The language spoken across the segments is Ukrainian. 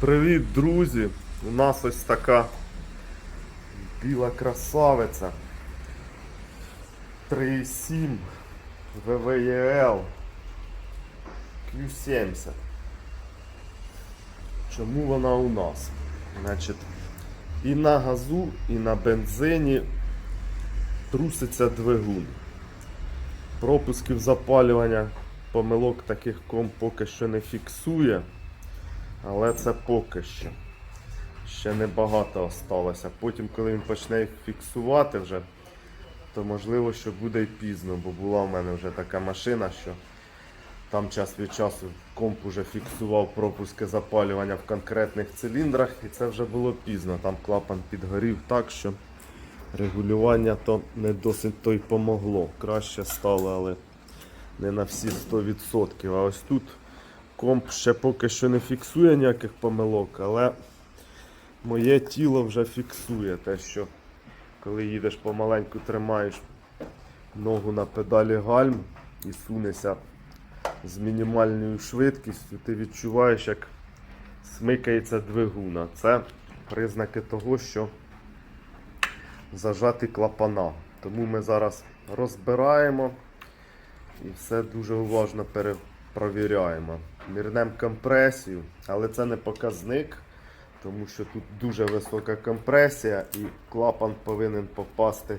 Привіт, друзі! У нас ось така біла красавиця. 3,7 ВВЕЛ Q70. Чому вона у нас? Значить, і на газу, і на бензині труситься двигун. Пропусків запалювання помилок таких ком поки що не фіксує. Але це поки що. Ще небагато осталося. Потім, коли він почне їх фіксувати вже, то можливо, що буде й пізно, бо була в мене вже така машина, що там час від часу комп уже фіксував пропуски запалювання в конкретних циліндрах, і це вже було пізно. Там клапан підгорів так, що регулювання то не досить то й помогло. Краще стало, але не на всі 100%. А ось тут комп ще поки що не фіксує ніяких помилок, але моє тіло вже фіксує те, що коли їдеш помаленьку, тримаєш ногу на педалі гальм і сунешся з мінімальною швидкістю, ти відчуваєш, як смикається двигуна. Це признаки того, що зажаті клапана. Тому ми зараз розбираємо і все дуже уважно перепровіряємо. Мірнемо компресію, але це не показник, тому що тут дуже висока компресія і клапан повинен попасти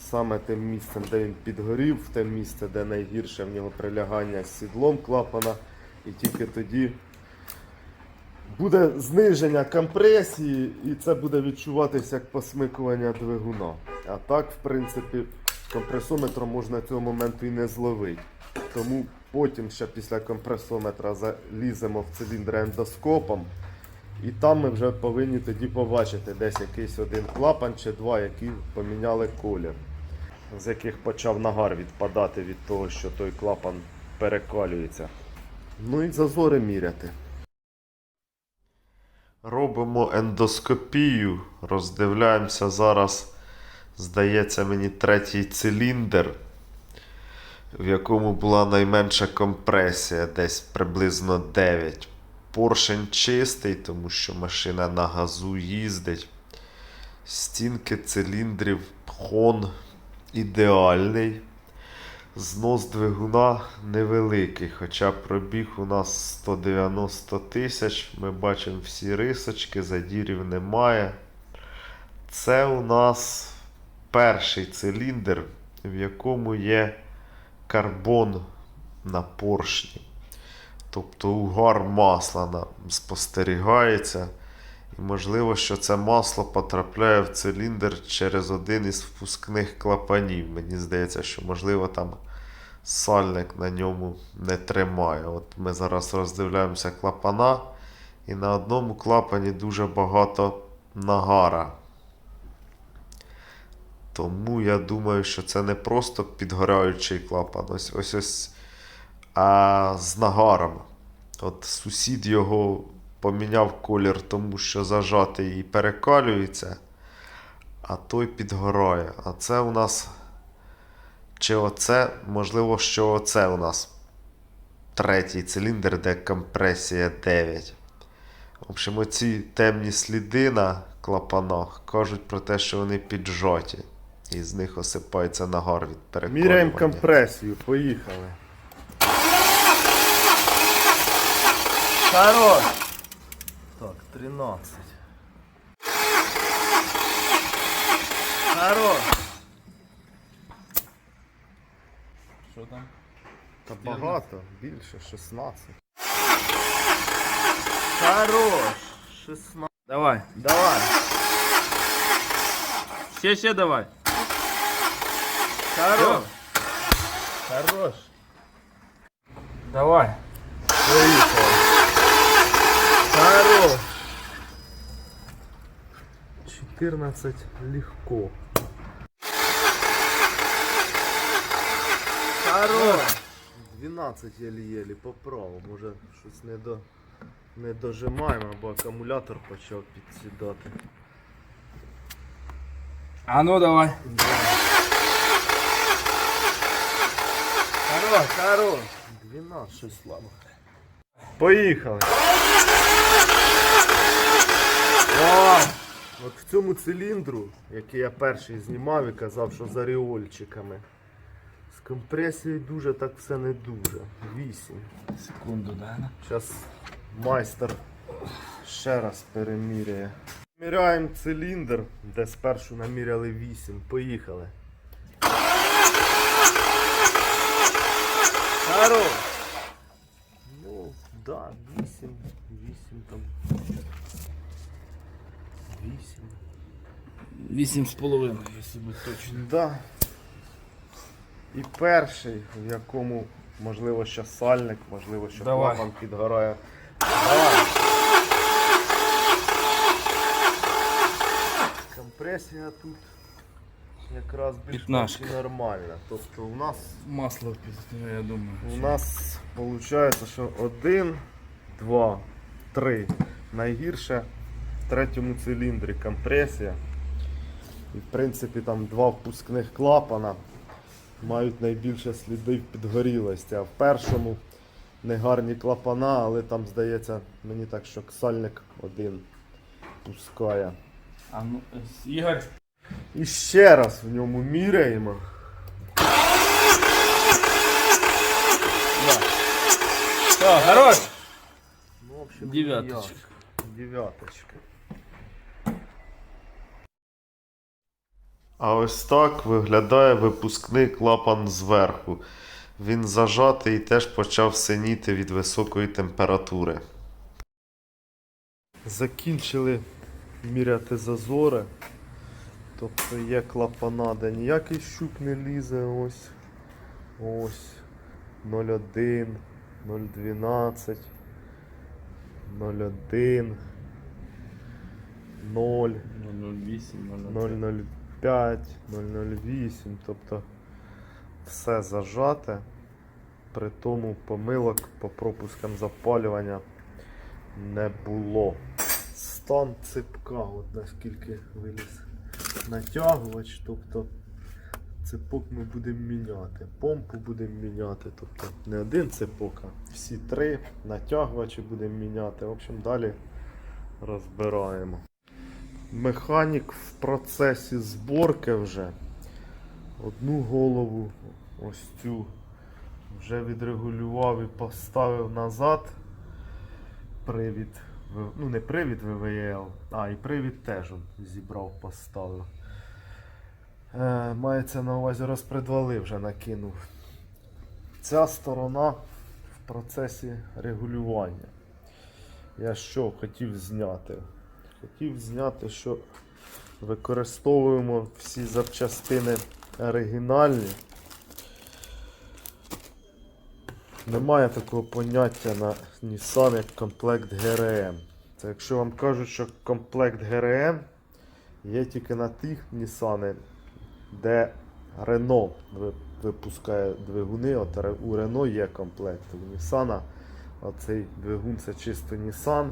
саме тим місцем, де він підгорів, в те місце, де найгірше в нього прилягання з сідлом клапана. І тільки тоді буде зниження компресії, і це буде відчуватися як посмикування двигуна. А так, в принципі, компресометром можна цього моменту і не зловити. Тому потім ще після компресометра заліземо в циліндр ендоскопом. І там ми вже повинні тоді побачити десь якийсь один клапан чи два, які поміняли колір, з яких почав нагар відпадати від того, що той клапан перекалюється. Ну і зазори міряти. Робимо ендоскопію, роздивляємося зараз, здається мені, третій циліндр, в якому була найменша компресія, десь приблизно 9. Поршень чистий, тому що машина на газу їздить. Стінки циліндрів хон ідеальний. Знос двигуна невеликий, хоча пробіг у нас 190 тисяч. Ми бачимо всі рисочки, задірів немає. Це у нас перший циліндр, в якому є карбон на поршні. Тобто угар масла спостерігається. І можливо, що це масло потрапляє в циліндр через один із впускних клапанів. Мені здається, що можливо там сальник на ньому не тримає. От ми зараз роздивляємося клапана, і на одному клапані дуже багато нагара. Тому я думаю, що це не просто підгораючий клапан, ось ось ось а з нагаром. От сусід його поміняв колір, тому що зажатий і перекалюється, а той підгорає. А це у нас. Чи оце, можливо, що оце у нас третій циліндр, де компресія 9. В общем, оці темні сліди на клапанах кажуть про те, що вони піджаті. І з них осипається нагар від перекалювання. Міряємо компресію, поїхали. Хорош! Так, 13. Хорош! Що там? Та багато, більше, 16. Хорош! 16. Давай. Давай! Ще, ще давай. Хорош! Хорош! Давай. Поїхали! Хорош! 14 легко. Хорош! 12 єлі-єлі поправив, може щось не до не дожимаємо, бо акумулятор почав підсідати. А ну давай. Хорош, хорош. 12 щось слабо. Поїхали. От в цьому циліндру, який я перший знімав і казав, що з аріольчиками. З компресією дуже так все не дуже. 8. Секунду, да? Зараз майстер ще раз переміряє. Міряємо циліндр, де спершу наміряли 8. Поїхали. Хорош! Ну, да, 8. 8 там. 8. Вісім з половиною, якщо бути точно. Да. І перший, в якому, можливо, ще сальник, можливо, ще Давай. клапан підгорає. Давай. Компресія тут якраз більш нормальна. Тобто у нас Масло пізде, я думаю. у нас виходить, що один, два, три. Найгірше в третьому циліндрі компресія. І в принципі там два впускних клапана мають найбільше слідів підгорілості. А в першому негарні клапана, але там здається мені так, що сальник один пускає. А ну, Ігор. І ще раз в ньому міряємо. Все, хорош. Ну, в общем, Дев'яточка. Дев'яточка. А ось так виглядає випускний клапан зверху. Він зажатий і теж почав синіти від високої температури. Закінчили міряти зазори. Тобто є клапана, де ніякий щуп не лізе. Ось. Ось. 0,1, 0,12, 0,1, 0. 008, 0,05, 0,08, тобто все зажате. При тому помилок по пропускам запалювання не було. Стан ципка, от наскільки виліз натягувач, тобто ципок ми будемо міняти. Помпу будемо міняти, тобто не один ципок, а всі три натягувачі будемо міняти. В общем, далі розбираємо. Механік в процесі зборки вже. Одну голову, ось цю, вже відрегулював і поставив назад. Привід, ну не привід ВВЛ, а і привід теж зібрав, поставив. Е, мається на увазі розпредвали вже накинув. Ця сторона в процесі регулювання. Я що хотів зняти? Хотів зняти, що використовуємо всі запчастини оригінальні. Немає такого поняття на Nissan як комплект GRM. Це якщо вам кажуть, що комплект GRM є тільки на тих Nissan, де Renault випускає двигуни, от у Renault є комплект. У Nissan оцей двигун це чисто Nissan.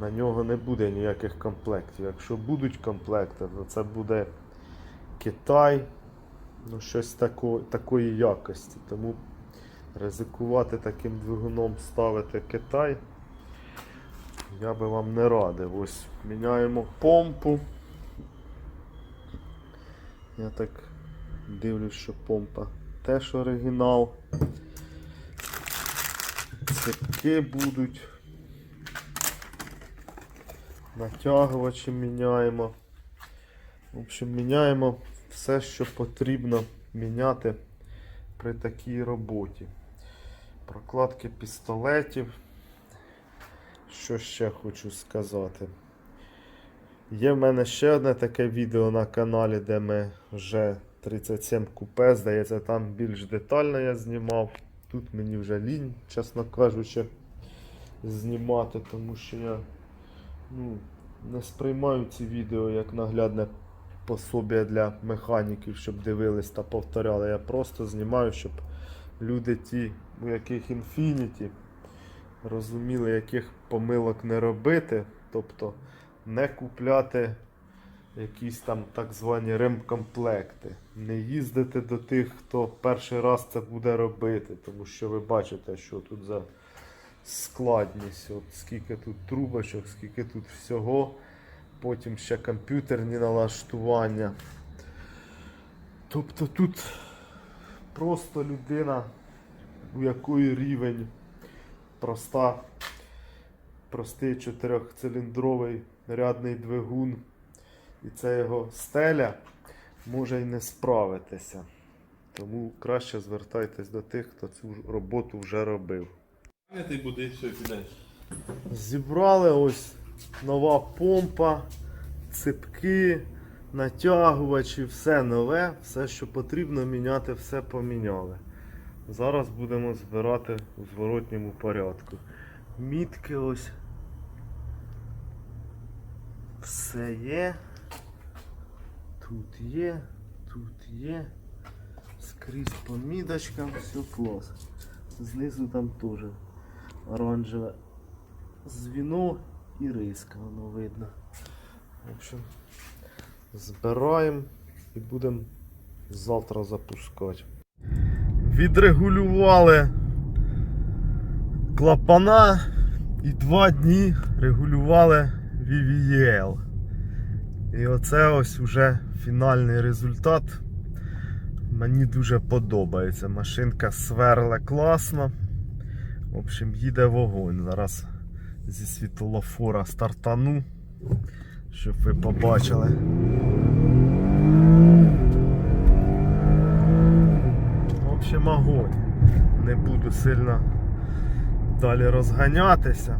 На нього не буде ніяких комплектів. Якщо будуть комплекти, то це буде Китай, ну щось тако, такої якості. Тому ризикувати таким двигуном ставити Китай. Я би вам не радив. Ось міняємо помпу. Я так дивлюсь, що помпа теж оригінал. Цепки будуть. Натягувачі міняємо. В общем, міняємо все, що потрібно міняти при такій роботі. Прокладки пістолетів. Що ще хочу сказати? Є в мене ще одне таке відео на каналі, де ми вже 37 купе, здається, там більш детально я знімав. Тут мені вже лінь, чесно кажучи, знімати, тому що я ну, не сприймаю ці відео як наглядне пособія для механіків, щоб дивились та повторяли. Я просто знімаю, щоб люди ті, у яких Infinity, розуміли, яких помилок не робити. Тобто не купляти якісь там так звані ремкомплекти. Не їздити до тих, хто перший раз це буде робити, тому що ви бачите, що тут за складність, от скільки тут трубочок, скільки тут всього. потім ще комп'ютерні налаштування. Тобто тут просто людина, у якої рівень проста, простий чотирьохциліндровий рядний двигун, і це його стеля може й не справитися. Тому краще звертайтесь до тих, хто цю роботу вже робив. Буде підеш. Зібрали ось нова помпа, ципки, натягувачі, все нове, все, що потрібно міняти, все поміняли. Зараз будемо збирати у зворотньому порядку. Мітки ось. Все є. Тут є, тут є. Скрізь по міточкам, все клас. Знизу там теж оранжеве звіно і риска, воно видно. В общем, збираємо і будемо завтра запускати. Відрегулювали клапана і два дні регулювали VVL. І оце ось уже фінальний результат. Мені дуже подобається. Машинка сверле класно. В общем, їде вогонь. Зараз зі світлофора стартану, щоб ви побачили. В. Не буду сильно далі розганятися.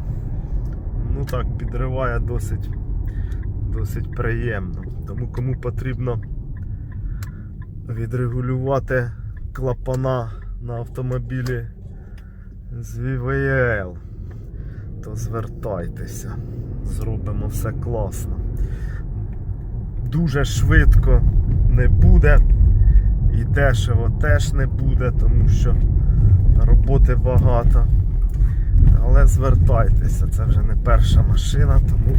Ну так, підриває досить, досить приємно. Тому кому потрібно відрегулювати клапана на автомобілі з VVL, то звертайтеся. Зробимо все класно. Дуже швидко не буде і дешево теж не буде, тому що роботи багато. Але звертайтеся, це вже не перша машина, тому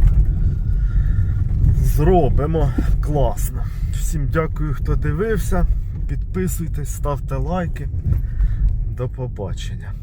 зробимо класно. Всім дякую, хто дивився. Підписуйтесь, ставте лайки. До побачення.